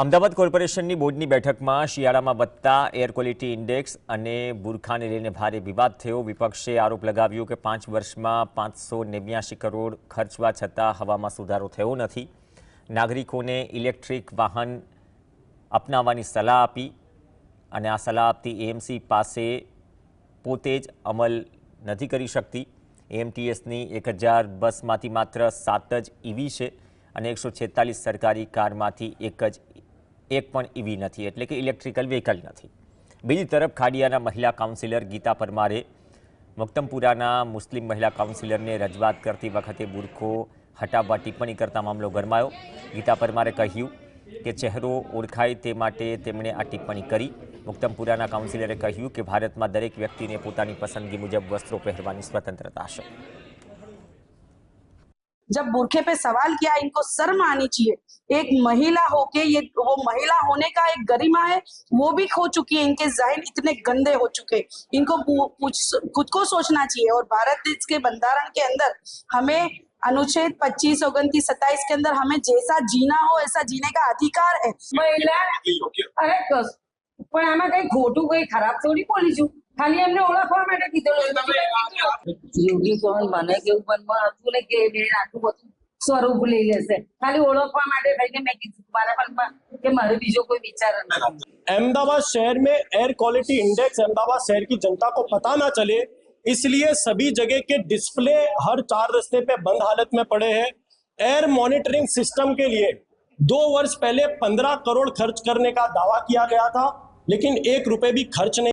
અમદાવાદ કોર્પોરેશનની બોર્ડની બેઠકમાં શિયાળામાં વધતા એર ક્વોલિટી ઇન્ડેક્સ અને બુરખાને લઈને ભારે વિવાદ થયો વિપક્ષે આરોપ લગાવ્યો કે પાંચ વર્ષમાં પાંચસો નેવ્યાસી કરોડ ખર્ચવા છતાં હવામાં સુધારો થયો નથી નાગરિકોને ઇલેક્ટ્રિક વાહન અપનાવવાની સલાહ આપી અને આ સલાહ આપતી એએમસી પાસે પોતે જ અમલ નથી કરી શકતી એએમટીએસની એક હજાર બસમાંથી માત્ર સાત જ ઈવી e છે અને એકસો છેતાલીસ સરકારી કારમાંથી એક જ एक पण ईवी नही એટલે કે ઇલેક્ટ્રિકલ વહીકલ નથી બીજી તરફ ખાડિયાના મહિલા કાઉન્સિલર ગીતા પરમારે મુક્તમપુરાના મુસ્લિમ મહિલા કાઉન્સિલરને રજવાત કરતી વખતે બુરખો હટાવા ટીપણી કરતા મામલો ગરમાયો ગીતા પરમારે કહ્યું કે ચહેરા ઓળખાય તે માટે તેમણે આ ટીપણી કરી મુક્તમપુરાના કાઉન્સિલરે કહ્યું કે ભારતમાં દરેક વ્યક્તિને પોતાની પસંદગી મુજબ વસ્ત્રો પહેરવાની સ્વતંત્રતા છે જ્યારે બુરખે પર સવાલ kiya इनको શરમ આની ચીયે एक महिला होके ये वो महिला होने का एक गरिमा है वो भी खो चुकी है इनके जहन इतने गंदे हो चुके इनको खुद को सोचना चाहिए और भारत देश के बंधारण के अंदर हमें अनुच्छेद पच्चीस उगनतीस सत्ताईस के अंदर हमें जैसा जीना हो ऐसा जीने का अधिकार है महिला अरे પણ આમાં કઈ ખોટું કઈ ખરાબ થોડી બોલી છું ખાલી એમને ઓળખવા માટે કીધેલું યોગી સોન મને કેવું મનમાં હતું ને કે મેં આટલું બધું ले लेसे खाली ओळखवा माटे भाई के मैं મેં કીધું મારા પણ કે મારે બીજો કોઈ વિચાર નથી अहमदाबाद शहर में एयर क्वालिटी इंडेक्स अहमदाबाद शहर की जनता को पता ना चले इसलिए सभी जगह के डिस्प्ले हर चार रस्ते पे बंद हालत में पड़े हैं एयर मॉनिटरिंग सिस्टम के लिए दो वर्ष पहले पंद्रह करोड़ खर्च करने का दावा किया गया था लेकिन एक रुपए भी खर्च नहीं